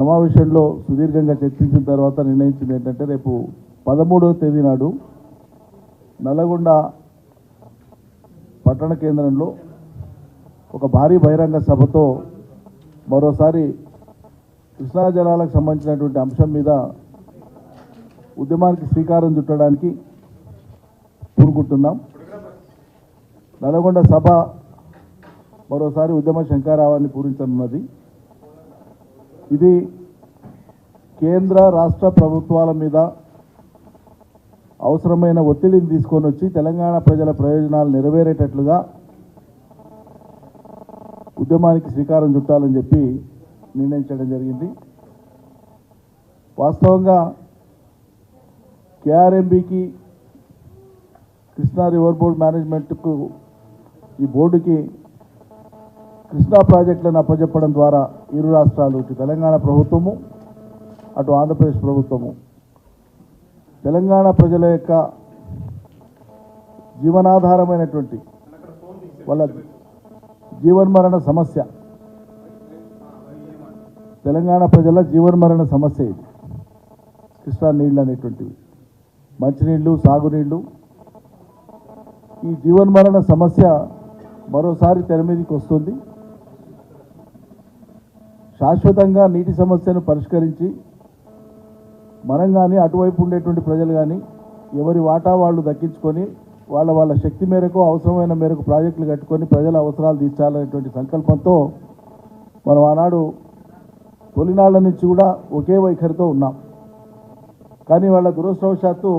సమావేశంలో సుదీర్ఘంగా చర్చించిన తర్వాత నిర్ణయించింది ఏంటంటే రేపు పదమూడవ తేదీ నాడు నల్లగొండ పట్టణ కేంద్రంలో ఒక భారీ బహిరంగ సభతో మరోసారి కృష్ణా జలాలకు సంబంధించినటువంటి అంశం మీద ఉద్యమానికి శ్రీకారం చుట్టడానికి పూనుకుంటున్నాం. నల్గొండ సభ మరోసారి ఉద్యమ శంకారావాన్ని పూరించనున్నది. ఇది కేంద్ర రాష్ట్ర ప్రభుత్వాల మీద అవసరమైన ఒత్తిడిని తీసుకొని వచ్చి తెలంగాణ ప్రజల ప్రయోజనాలు నెరవేరేటట్లుగా ఉద్యమానికి శ్రీకారం చుట్టాలని చెప్పి నిర్ణయించడం జరిగింది. వాస్తవంగా కేఆర్ఎంబికి కృష్ణా రివర్ బోర్డ్ మేనేజ్మెంట్కు ఈ బోర్డుకి కృష్ణా ప్రాజెక్టులను అప్పచెప్పడం ద్వారా ఇరు రాష్ట్రాలు ఇటు తెలంగాణ ప్రభుత్వము అటు ఆంధ్రప్రదేశ్ ప్రభుత్వము. తెలంగాణ ప్రజల యొక్క జీవనాధారమైనటువంటి వాళ్ళ జీవన్మరణ సమస్య. తెలంగాణ ప్రజల జీవన్మరణ సమస్య ఇది. కృష్ణా నీళ్ళు అనేటువంటివి. మంచినీళ్ళు సాగునీళ్ళు. ఈ జీవన్మరణ సమస్య మరోసారి తెర మీదకి వస్తుంది. శాశ్వతంగా నీటి సమస్యను పరిష్కరించి మనం కానీ అటువైపు ఉండేటువంటి ప్రజలు కానీ ఎవరి వాటా వాళ్ళు దక్కించుకొని వాళ్ళ వాళ్ళ శక్తి మేరకు అవసరమైన మేరకు ప్రాజెక్టులు కట్టుకొని ప్రజల అవసరాలు తీర్చాలనేటువంటి సంకల్పంతో మనం ఆనాడు తొలినాళ్ళ నుంచి కూడా ఒకే వైఖరితో ఉన్నాం. కానీ వాళ్ళ దురదృష్టవశాత్తు